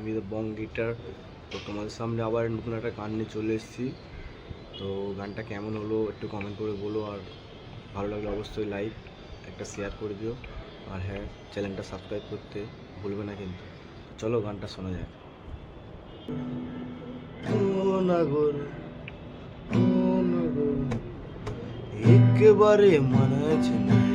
আমাদের বং গিটার, তো তোমাদের সামনে আবার নতুন একটা গান নিয়ে চলে এসেছি। তো গানটা কেমন হলো একটু কমেন্ট করে বলো, আর ভালো লাগলে অবশ্যই লাইক একটা শেয়ার করে দিও। আর হ্যাঁ চ্যানেলটা সাবস্ক্রাইব করতে ভুলবে না কিন্তু। চলো গানটা শোনা যায় নাগর একেবারে মানাছে না।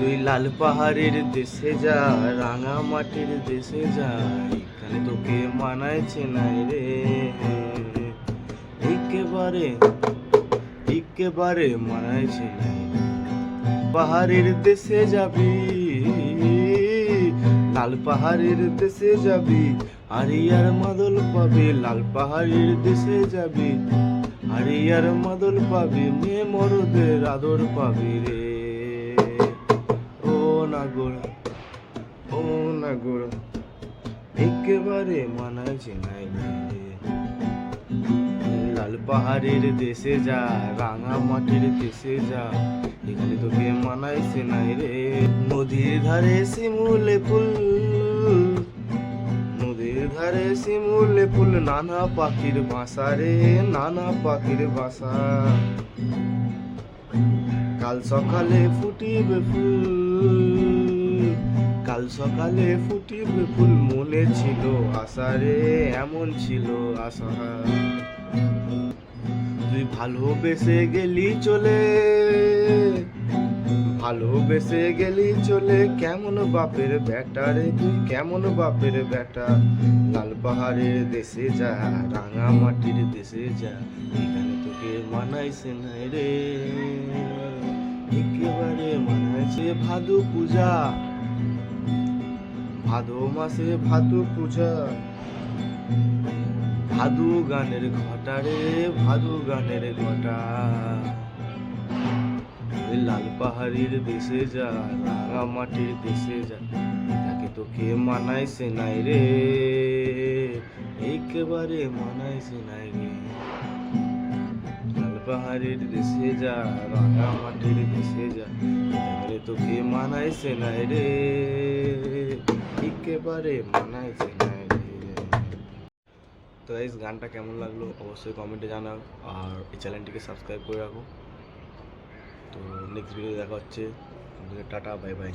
তুই লাল পাহাড়ের দেশে যা, রাঙা মাটির দেশে যা। এখানে তোকে মানাইছে নাই রে। একেবারে একেবারে মানাইছে নাই। পাহাড়ের দেশে যাবি, লাল পাহাড়ের দেশে যাবি আরিয়ার মাদল পাবি, লাল পাহাড়ের দেশে যাবি আরিয়ার মাদল পাবি, মেয়ে মরদের আদর পাবি রে। একেবারে মানাইছে নাই রে। লাল পাহাড়ের দেশে যা, রাঙা মাটির দেশে যা, এখানে তোকে মানাইছে নাই রে। নদীর ধারে শিমুলে ফুল, নদীর ধারে ফুল, নানা পাখির বাসা রে, নানা পাখির বাসা। কাল সকালে ফুটিবে ফুল, কাল সকালে ফুটিবে ফুল ছিল, আশা রে, এমন ছিল, আশা। তুই ভালোবেসে গেলি চলে ভালোবেসে গেলি চলে, কেমন বাপের বেটা রে তুই, কেমন বাপের বেটা লাল পাহাড়ের দেশে যা, রাঙা মাটির দেশে যা, এখানে তোকে মানাইছে নাই রে। একেবারে মানাইছে ভাদু পূজা। ভাদো মাসে ভাদু পূজা। ভাদু গানের ঘটা রে, ভাদু গানের ঘটা। লাল পাহাড়ির দেশে যা, রাঙা মাটির দেশে যা তাকে তোকে মানাইছে নাই রে। একেবারে মানাইছে নাই রে। লাল পাহাড়ির দেশে যা, রাঙা মাটির দেশে যা তোকে মানাইছে নাই রে। একেবারে মানায় চেনায় তো এই গানটা কেমন লাগল অবশ্যই কমেন্টে জানাও আর এই চ্যানেলটিকে সাবস্ক্রাইব করে রাখো। তো নেক্সট ভিডিও দেখা হচ্ছে। Tata bye bye